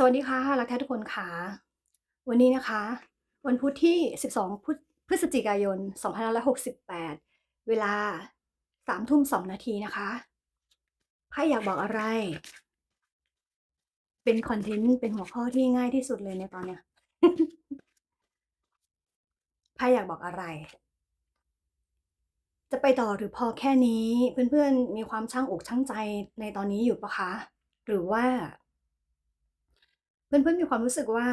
สวัสดีค่ะรักแท้ทุกคนค่ะ วันนี้นะคะ วันพุธที่ 12 พฤศจิกายน 2568 เวลา3ทุ่ม2นาทีนะคะไพ่อยากบอกอะไร เป็นคอนเทนต์ เป็นหัวข้อที่ง่ายที่สุดเลยในตอนเนี้ยไพ่อยากบอกอะไร จะไปต่อหรือพอแค่นี้ เพื่อนๆ มีความช่างอกช่างใจในตอนนี้อยู่ปะคะ หรือว่า เพื่อนๆมีความรู้สึกว่า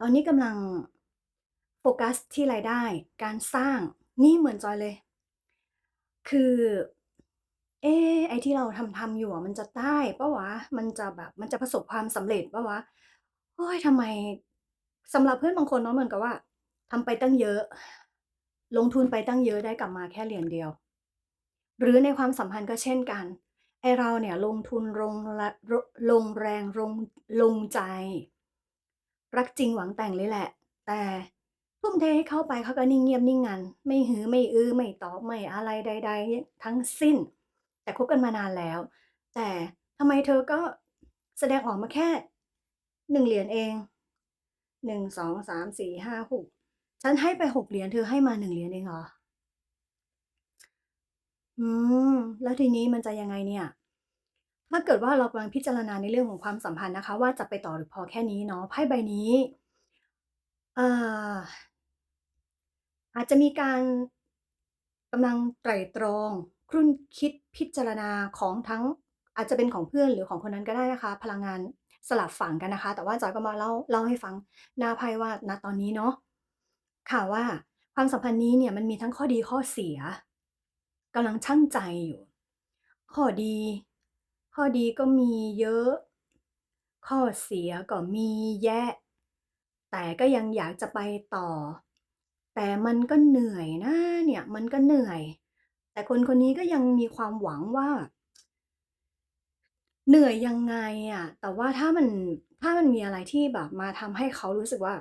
ตอนนี้กำลังโฟกัสที่รายได้ การสร้างนี่เหมือนจอยเลย คือ เอ๊ะไอ้ที่เราทำๆอยู่มันจะได้ปล่าวะ?มันจะแบบมันจะประสบความสำเร็จปล่าวะ?โอ๊ยทำไมสำหรับเพื่อนบางคนเนาะเหมือนกับว่าทำไปตั้งเยอะ ลงทุนไปตั้งเยอะได้กลับมาแค่เหรียญเดียว หรือในความสัมพันธ์ก็เช่นกัน ไอเราเนี่ยลงทุนลงลงแรงลงลงใจ รักจริงหวังแต่งเลยแหละ แต่ทุ่มเทให้เข้าไปเขาก็นิ่งเงียบนิ่งงัน ไม่หือไม่อือไม่ตอบไม่อะไรใด ๆ ทั้งสิ้น แต่คบกันมานานแล้ว แต่ทำไมเธอก็แสดงออกมาแค่1เหรียญเอง1 2 3 4 5 6ฉันให้ไป6เหรียญเธอให้มา1เหรียญเองเหรอ?อืม แล้วทีนี้มันจะยังไงเนี่ย? ถ้าเกิดว่าเรากำลังพิจารณาในเรื่องของความสัมพันธ์นะคะ ว่าจะไปต่อหรือพอแค่นี้เนาะไพ่ใบนี้เอ่อาจจะมีการกำลังไตร่ตรอง ครุ่นคิดพิจารณาของทั้งอาจจะเป็นของเพื่อนหรือของคนนั้นก็ได้นะคะ พลังงานสลับฝั่งกันนะคะ แต่ว่าจอยก็มาเล่าเล่าให้ฟังหน้าไพ่ว่าณตอนนี้เนาะค่ะว่าความสัมพันธ์นี้เนี่ยมันมีทั้งข้อดีข้อเสียกำลังชั่งใจอยู่ ข้อดี ข้อดีก็มีเยอะ ข้อเสียก็มีแยะ แต่ก็ยังอยากจะไปต่อ แต่มันก็เหนื่อยนะเนี่ยมันก็เหนื่อย แต่คนคนนี้ก็ยังมีความหวังว่า เหนื่อยยังไงอะแต่ว่าถ้ามันถ้ามันมีอะไรที่แบบมาทำให้เขารู้สึกว่า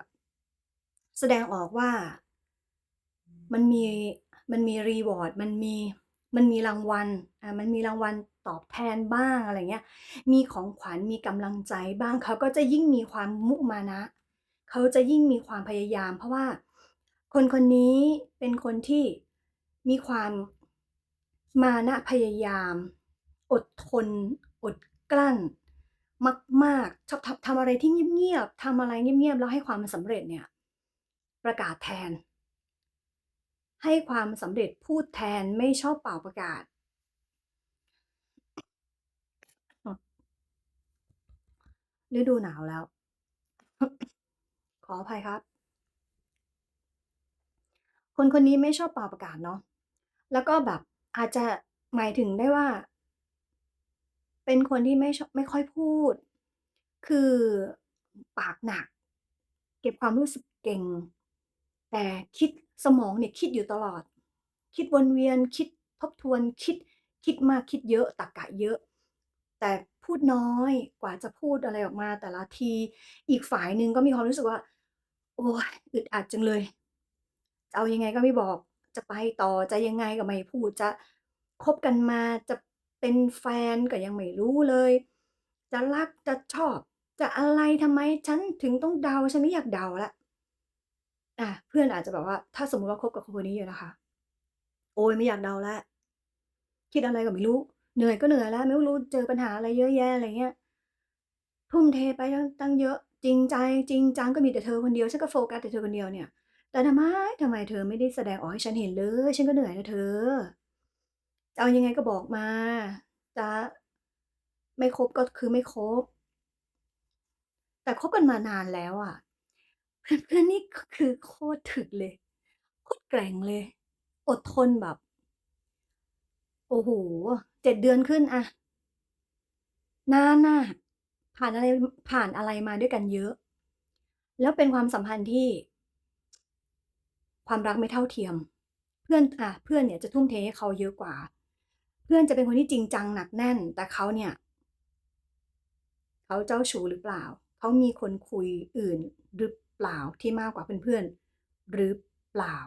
แสดงออกว่ามันมีมันมีรีวอร์ดมันมี มันมีรางวัลอ่ามันมีรางวัลตอบแทนบ้างอะไรเงี้ยมีของขวัญมีกำลังใจบ้างเขาก็จะยิ่งมีความมุมานะเขาจะยิ่งมีความพยายาม เพราะว่าคนคนนี้เป็นคนที่มีความมานะพยายาม อดทน อดกลั้น มากๆชอบทำทำอะไรที่เงียบๆทำอะไรเงียบๆแล้วให้ความสำเร็จเนี่ย ประกาศแทน ให้ความสำเร็จพูดแทนไม่ชอบเป่าประกาศ ฤดูหนาวแล้ว ขออภัยครับ คนคนนี้ไม่ชอบเป่าประกาศเนาะ แล้วก็แบบอาจจะหมายถึงได้ว่า เป็นคนที่ไม่ชอไม่ค่อยพูด คือปากหนัก เก็บความรู้สึกเก่ง แต่คิด สมองเนี่ยคิดอยู่ตลอด คิดวนเวียนคิดทบทวนคิดคิดมากคิดเยอะตรรกะเยอะ แต่พูดน้อยกว่าจะพูดอะไรออกมาแต่ละที อีกฝ่ายหนึ่งก็มีความรู้สึกว่า โอ๊ยอึดอัดจังเลยจะเอายังไงก็ไม่บอกจะไปต่อจะยังไงก็ไม่พูดจะคบกันมาจะเป็นแฟนก็ยังไม่รู้เลย จะรักจะชอบ จะอะไรทำไมฉันถึงต้องเดาฉันไม่อยากเดาล้ว อาเพื่อนอาจจะแบบว่าถ้าสมมติว่าคบกับคนคนนี้อยู่นะคะ โอ๊ยไม่อยากเดาแล้วคิดอะไรก็ไม่รู้ เหนื่อยก็เหนื่อยแล้ว ไม่รู้เจอปัญหาอะไรเยอะแยะอะไรเงี้ยทุ่มเทไปตั้งตั้งเยอะ จริงใจจริงจังก็มีแต่เธอคนเดียวฉันก็โฟกัสแต่เธอคนเดียวเนี่ย แต่ทำไมทำไมเธอไม่ได้แสดงออกให้ฉันเห็นเลยฉันก็เหนื่อยนะเธอเอายังไงก็บอกมา จะไม่คบก็คือไม่คบ แต่คบกันมานานแล้วอะ เพื่อนๆนี่คือโคตรถึกเลย โคตรแกร่งเลย อดทนแบบ โอ้โฮ7เดือนขึ้นอะนานน่ะผ่านอะไรผ่านอะไรมาด้วยกันเยอะ แล้วเป็นความสัมพันธ์ที่ ความรักไม่เท่าเทียม เพื่อนอะเพื่อนเนี่ยจะทุ่มเทให้เขาเยอะกว่า เพื่อนจะเป็นคนที่จริงจังหนักแน่น แต่เขาเนี่ยเขาเจ้าชู้หรือเปล่า เขามีคนคุยอื่นหรือ เปล่าที่มากกว่าเพื่อนๆ หรือเปล่า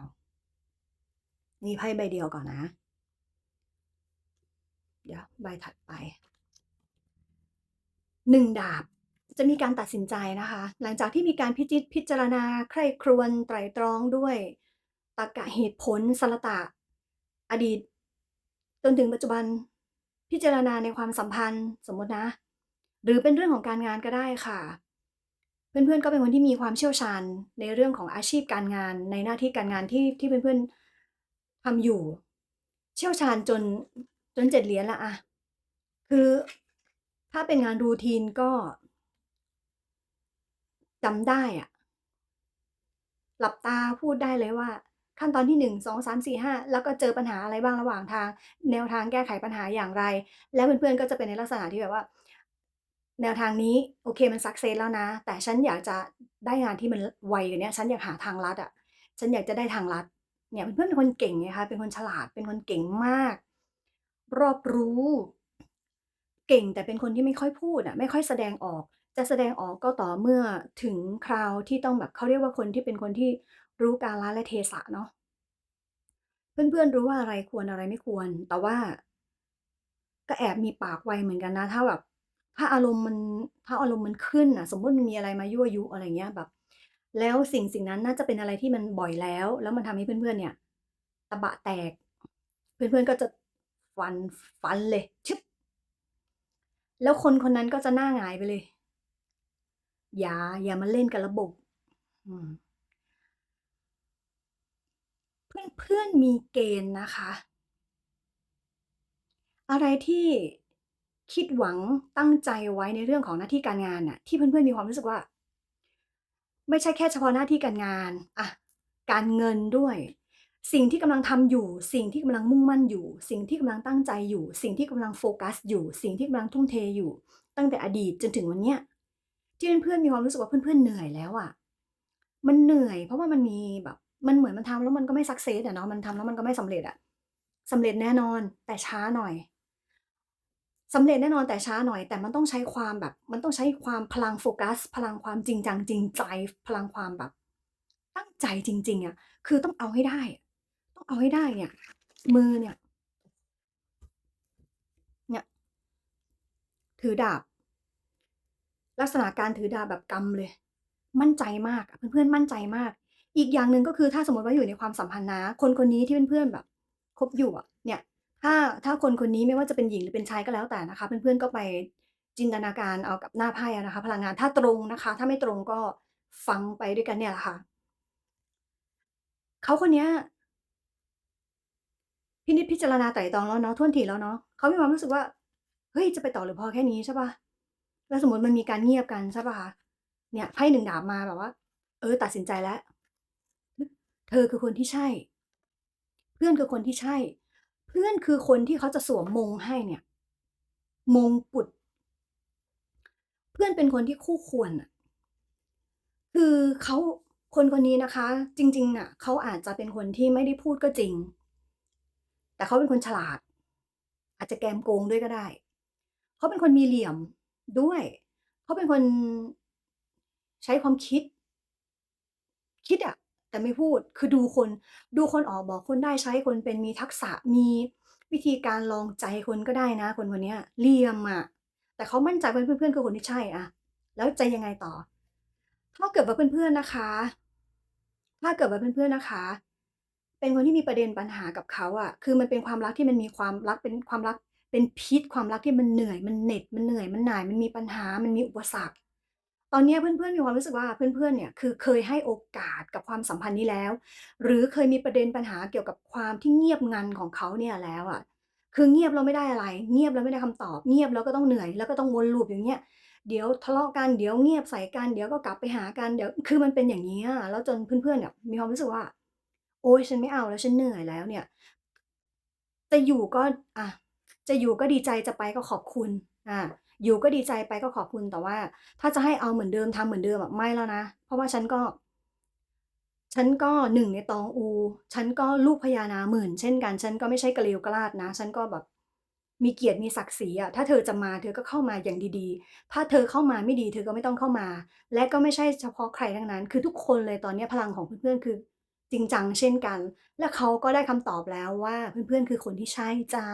นี่ไพ่ใบเดียวก่อนนะ เดี๋ยวใบถัดไป1ดาบจะมีการตัดสินใจนะคะ หลังจากที่มีการพิจิตรพิจารณาใคร่ครวญไตรตรองด้วยตรรกะเหตุผลสรตะ อดีต จนถึงปัจจุบันพิจารณาในความสัมพันธ์สมมตินะ หรือเป็นเรื่องของการงานก็ได้ค่ะ เพื่อนๆก็เป็นคนที่มีความเชี่ยวชาญในเรื่องของอาชีพการงาน ในหน้าที่การงานที่ที่เพื่อนๆทำอยู่ เชี่ยวชาญจนจนเจ็ดเหรียญละอะคือถ้าเป็นงานรูทีนก็จำได้อะหลับตาพูดได้เลยว่า ขั้นตอนที่1 2 3 4 5แล้วก็เจอปัญหาอะไรบ้างระหว่างทาง แนวทางแก้ไขปัญหาอย่างไร แล้วเพื่อนๆก็จะเป็นในลักษณะที่แบบว่า แนวทางนี้โอเคมันสักเซสแล้วนะ แต่ฉันอยากจะได้งานที่มันไวกว่าเนี้ฉันอยากหาทางลัดอะฉันอยากจะได้ทางลัดเนี่ยเพื่อนเป็นคนเก่งไงคะเป็นคนฉลาดเป็นคนเก่งมาก รอบรู้ เก่งแต่เป็นคนที่ไม่ค่อยพูดอะไม่ค่อยแสดงออก จะแสดงออกก็ต่อเมื่อถึงคราวที่ต้องแบบเขาเรียกว่าคนที่เป็นคนที่รู้กาลและเทศะเนาะเพื่อนๆรู้ว่าอะไรควรอะไรไม่ควร แต่ว่า ก็แอบมีปากไวเหมือนกันนะ ถ้าแบบ ถ้าอารมณ์มันถ้าอารมณ์มันขึ้นน่ะ สมมติมันมีอะไรมายั่วยุอะไรเงี้ยแบบ แล้วสิ่งสิ่งนั้นน่าจะเป็นอะไรที่มันบ่อยแล้ว แล้วมันทำให้เพื่อนๆเนี่ยตะบะแตก เพื่อนๆก็จะฟันฟันเลยชึบแล้วคนคนนั้นก็จะหน้าหงายไปเลย อย่า อย่ามาเล่นกับระบบอืมเพื่อนมีเกณฑ์นะคะ อะไรที่ คิดหวังตั้งใจไว้ในเรื่องของหน้าที่การงานน่ะที่เพื่อนๆมีความรู้สึกว่า ไม่ใช่แค่เฉพาะหน้าที่การงานอะการเงินด้วย สิ่งที่กำลังทำอยู่ สิ่งที่กำลังมุ่งมั่นอยู่ สิ่งที่กำลังตั้งใจอยู่ สิ่งที่กำลังโฟกัสอยู่ สิ่งที่กำลังทุ่มเทอยู่ ตั้งแต่อดีตจนถึงวันเนี้ยที่เพื่อนๆมีความรู้สึกว่าเพื่อนๆเหนื่อยแล้วอะมันเหนื่อย เพราะว่ามันมีแบบมันเหมือนมันทำแล้วมันก็ไม่สักเซสอะเนาะมันทำแล้วมันก็ไม่สำเร็จอะสำเร็จแน่นอนแต่ช้าหน่อย สำเร็จแน่นอนแต่ช้าหน่อย แต่มันต้องใช้ความแบบ มันต้องใช้ความพลังโฟกัส พลังความจริงจังจริงใจ พลังความแบบ ตั้งใจจริง ๆอะคือต้องเอาให้ได้ ต้องเอาให้ได้เนี่ย มือเนี่ย เนี่ย ถือดาบ ลักษณะการถือดาบแบบกำเลย มั่นใจมากเพื่อนๆมั่นใจมาก อีกอย่างหนึ่งก็คือถ้าสมมติว่าอยู่ในความสัมพันธ์นะ คนคนนี้ที่เพื่อนๆแบบคบอยู่อะเนี่ย ถ้า ถ้าคนคนนี้ไม่ว่าจะเป็นหญิงหรือเป็นชายก็แล้วแต่นะคะ เพื่อน ๆ ก็ไปจินตนาการเอากับหน้าไพ่อะนะคะ พลังงานถ้าตรงนะคะ ถ้าไม่ตรงก็ฟังไปด้วยกันเนี่ยแหละค่ะ เขาคนเนี้ย พินิจพิจารณาไตร่ตรองแล้วเนาะถ้วนถี่แล้วเนาะเขามีความรู้สึกว่า เฮ้ย จะไปต่อหรือพอแค่นี้ใช่ปล่า?แล้วสมมติมันมีการเงียบกันใช่ปล่าคะ?เนี่ยไพ่1ดาบมาแบบว่า เออ ตัดสินใจแล้ว เธอคือคนที่ใช่ เพื่อนคือคนที่ใช่ เพื่อนคือคนที่เขาจะสวมมงให้เนี่ย มงกุฎเพื่อนเป็นคนที่คู่ควรน่ะคือเขาคนคนนี้นะคะ จริงๆอะเขาอาจจะเป็นคนที่ไม่ได้พูดก็จริง แต่เขาเป็นคนฉลาด อาจจะแกมโกงด้วยก็ได้เขาเป็นคนมีเหลี่ยมด้วยเขาเป็นคนใช้ความคิด คิดอะ แต่ไม่พูดคือดูคนดูคนออกบอกคนได้ใช้คนเป็นมีทักษะมีวิธีการลองใจคนก็ได้นะ คนคนนี้เลี่ยมอะแต่เขามั่นใจว่าเพื่อนคือคนที่ใช่อะแล้วใจยังไงต่อ?ถ้าเกิดว่าเพื่อนๆนะคะ ถ้าเกิดว่าเพื่อนๆนะคะ เป็นคนที่มีประเด็นปัญหากับเขาอะคือมันเป็นความรักที่มันมีความรักเป็นความรักเป็นพิษความรักที่มันเหนื่อยมันเหน็ดมันเหนื่อยมันหน่ายมันมีปัญหามันมีอุปสรรค ตอนนี้เพื่อนๆมีความรู้สึกว่าเพื่อนๆเนี่ยคือเคยให้โอกาสกับความสัมพันธ์นี้แล้ว หรือเคยมีประเด็นปัญหาเกี่ยวกับความที่เงียบงันของเขาเนี่ยแล้วอะคือเงียบแล้วไม่ได้อะไร เงียบแล้วไม่ได้คำตอบ เงียบแล้วก็ต้องเหนื่อยแล้วก็ต้องวนลูปอย่างเงี้ยเดี๋ยวทะเลาะกันเดี๋ยวเงียบใส่กันเดี๋ยวก็กลับไปหากันเดี๋ยวคือมันเป็นอย่างเงี้แล้วจนเพื่อนๆเนี่ยมีความรู้สึกว่า โอ๊ยฉันไม่เอาแล้วฉันเหนื่อยแล้วเนี่ยจะอยู่ก็อะจะอยู่ก็ดีใจจะไปก็ขอบคุณอ่า อยู่ก็ดีใจไปก็ขอบคุณแต่ว่า ถ้าจะให้เอาเหมือนเดิมทำเหมือนเดิมอะไม่แล้วนะ เพราะว่าฉันก็ ฉันก็หนึ่งในตองอู ฉันก็ลูกพญานาหมื่น เช่นกัน ฉันก็ไม่ใช่กะเลวกะลาดนะ ฉันก็แบบมีเกียรติมีศักดิ์ศรีอะถ้าเธอจะมาเธอก็เข้ามาอย่างดีๆ ถ้าเธอเข้ามาไม่ดีเธอก็ไม่ต้องเข้ามา และก็ไม่ใช่เฉพาะใครทั้งนั้น คือทุกคนเลยตอนนี้พลังของเพื่อนๆคือ จริงจังเช่นกัน และเขาก็ได้คำตอบแล้วว่าเพื่อนๆคือคนที่ใช่จ้ะ